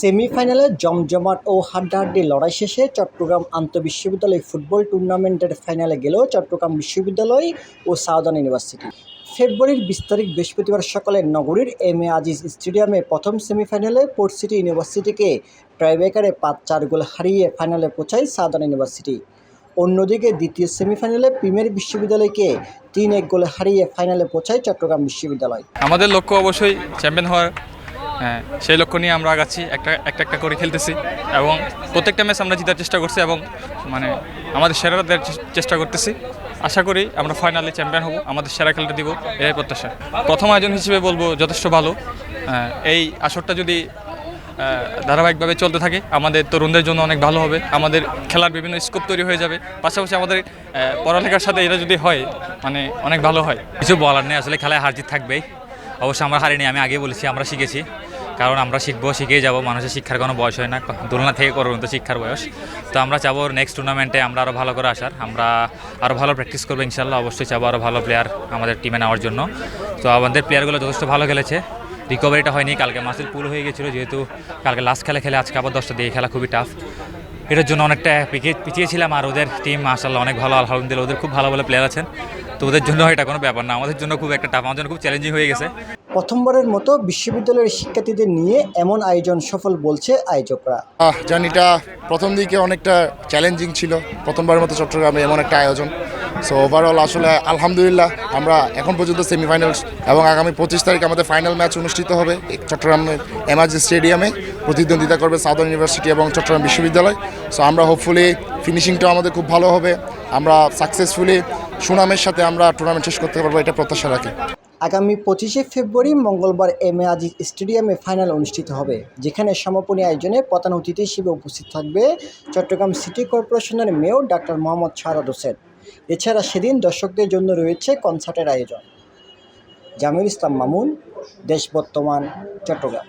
সেমিফাইনালে জমজমাট ও হাড্ডাহাড্ডি লড়াই শেষে চট্টগ্রাম আন্তঃবিশ্ববিদ্যালয় ফুটবল টুর্নামেন্টের ফাইনালে গেল চট্টগ্রাম বিশ্ববিদ্যালয় ও সাউদার্ন ইউনিভার্সিটি। ফেব্রুয়ারির বিশ তারিখ বৃহস্পতিবার সকালে নগরীর এম এ আজিজ স্টেডিয়ামে প্রথম সেমিফাইনালে পোর্ট সিটি ইউনিভার্সিটিকে ট্রাইব্রেকারে পাঁচ চার গোল হারিয়ে ফাইনালে পৌঁছায় সাউদার্ন ইউনিভার্সিটি। অন্যদিকে দ্বিতীয় সেমিফাইনালে প্রিমিয়ার বিশ্ববিদ্যালয়কে তিন এক গোলে হারিয়ে ফাইনালে পৌঁছায় চট্টগ্রাম বিশ্ববিদ্যালয়। আমাদের লক্ষ্য অবশ্যই চ্যাম্পিয়ন হওয়ার হ্যাঁ, সেই লক্ষ্য নিয়ে আমরা আগাচ্ছি একটা একটা একটা করে খেলতেছি এবং প্রত্যেকটা ম্যাচ আমরা জেতার চেষ্টা করছি এবং মানে আমাদের সেরা দেওয়ার চেষ্টা করতেছি। আশা করি আমরা ফাইনালে চ্যাম্পিয়ন হব আমাদের সেরা খেলটা দিব এটাই প্রত্যাশা। প্রথম আয়োজন হিসেবে বলব যথেষ্ট ভালো। এই আসরটা যদি ধারাবাহিকভাবে চলতে থাকে আমাদের তরুণদের জন্য অনেক ভালো হবে। আমাদের খেলার বিভিন্ন স্কোপ তৈরি হয়ে যাবে। পাশাপাশি আমাদের পড়ালেখার সাথে এটা যদি হয় মানে অনেক ভালো হয়। কিছু বলার নেই আসলে খেলায় হার জিত থাকবেই। অবশ্য আমরা হারিনি আমি আগে বলেছি আমরা শিখেছি। কারণ আমরা শিখব, শিখেই যাব। মানুষের শিক্ষার কোনো বয়স হয় না। দোলনা থেকে করবেন তো শিক্ষার বয়স। তো আমরা চাবো নেক্সট টুর্নামেন্টে আমরা আরও ভালো করে আসার। আমরা আরও ভালো প্র্যাকটিস করব ইনশাল্লাহ অবশ্যই চাবো আরও ভালো প্লেয়ার আমাদের টিমে নেওয়ার জন্য। তো আমাদের প্লেয়ারগুলো যথেষ্ট ভালো খেলেছে। রিকভারিটা হয়নি। কালকে মাসের পুল হয়ে গেছিল যেহেতু কালকে লাস্ট খেলা, খেলে আজকে আবার দশটা দিয়ে খেলা খুবই টাফ এটার জন্য অনেকটা পিছিয়ে পিছিয়েছিলাম আর ওদের টিম মাসাল্লাহ অনেক ভালো। আলহামদুলিল্লাহ, ওদের খুব ভালো ভালো প্লেয়ার আছেন। তো ওদের জন্য এটা কোনো ব্যাপার না। আমাদের জন্য খুব একটা টাফ আমার জন্য খুব চ্যালেঞ্জিং হয়ে গেছে। প্রথমবারের মতো বিশ্ববিদ্যালয়ের শিক্ষার্থীদের নিয়ে এমন আয়োজন সফল বলছে আয়োজকরা। জার্নিটা প্রথম দিকে অনেকটা চ্যালেঞ্জিং ছিল। প্রথমবারের মতো চট্টগ্রামে এমন একটা আয়োজন। সো ওভারঅল আসলে আলহামদুলিল্লাহ আমরা এখন পর্যন্ত সেমিফাইনালস এবং আগামী পঁচিশ তারিখ আমাদের ফাইনাল ম্যাচ অনুষ্ঠিত হবে চট্টগ্রামের এমার্জি স্টেডিয়ামে। প্রতিদ্বন্দ্বিতা করবে সাউদার্ন ইউনিভার্সিটি এবং চট্টগ্রাম বিশ্ববিদ্যালয়। সো আমরা হোপফুলি ফিনিশিংটাও আমাদের খুব ভালো হবে। আমরা সাকসেসফুলি সুনামের সাথে আমরা টুর্নামেন্ট শেষ করতে পারব, এটা প্রত্যাশা রাখি। আগামী পঁচিশে ফেব্রুয়ারি মঙ্গলবার এম এ আজিজ স্টেডিয়ামে ফাইনাল অনুষ্ঠিত হবে, যেখানে সমাপনী আয়োজনে প্রধান অতিথি হিসেবে উপস্থিত থাকবে চট্টগ্রাম সিটি কর্পোরেশনের মেয়র ডাক্তার মোহাম্মদ শাহাদ হোসেন। এছাড়া সেদিন দর্শকদের জন্য রয়েছে কনসার্টের আয়োজন। জামিল ইসলাম মামুন, দেশ বর্তমান, চট্টগ্রাম।